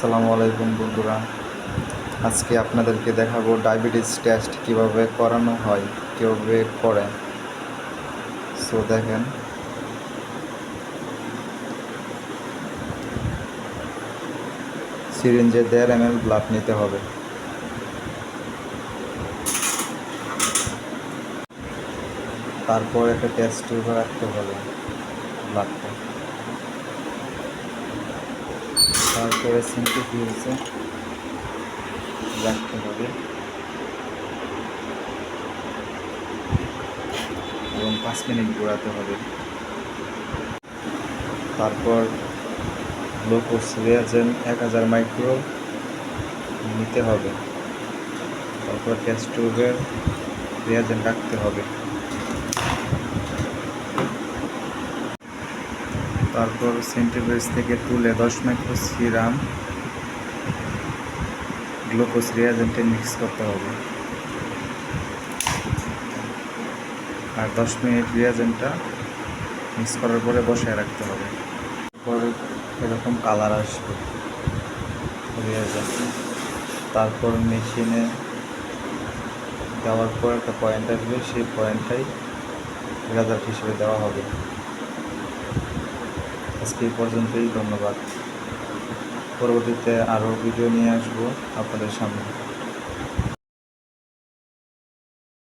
আসসালামু আলাইকুম বন্ধুরা। আজকে আপনাদেরকে দেখাবো ডায়াবেটিস টেস্ট কীভাবে করানো হয়, কীভাবে করে। সো দেখেন। সিরিঞ্জে দেড় এম এল ব্লাড নিতে হবে। তারপর একটা টেস্ট রাখতে হবে ব্লাডটা তারপরে সেন্ট্রিফিউজে রাখতে হবে। এবং পাঁচ মিনিট ঘোরাতে হবে। তারপর গ্লুকোজ রিয়াজেন্ট এক হাজার মাইক্রো নিতে হবে। তারপর টেস্ট টিউবের রিয়াজেন্ট রাখতে হবে। তারপর সেন্টিগ্রেড থেকে তুলে দশ মাইক্রো সিরাম গ্লুকোজ রিয়াজেন্টে মিক্স করতে হবে। আর দশ মিনিট রিয়াজেন্টটা মিক্স করার পরে বসায় রাখতে হবে। পরে এরকম কালার আসবে। রিয়াজেন্ট তারপর মেশিনে দেওয়ার পর একটা পয়েন্ট আসবে। সেই পয়েন্টটাই রেজাল্ট হিসেবে দেওয়া হবে। আজকে এই পর্যন্তই ধন্যবাদ। পরবর্তীতে আরও ভিডিও নিয়ে আসব আপনাদের সামনে।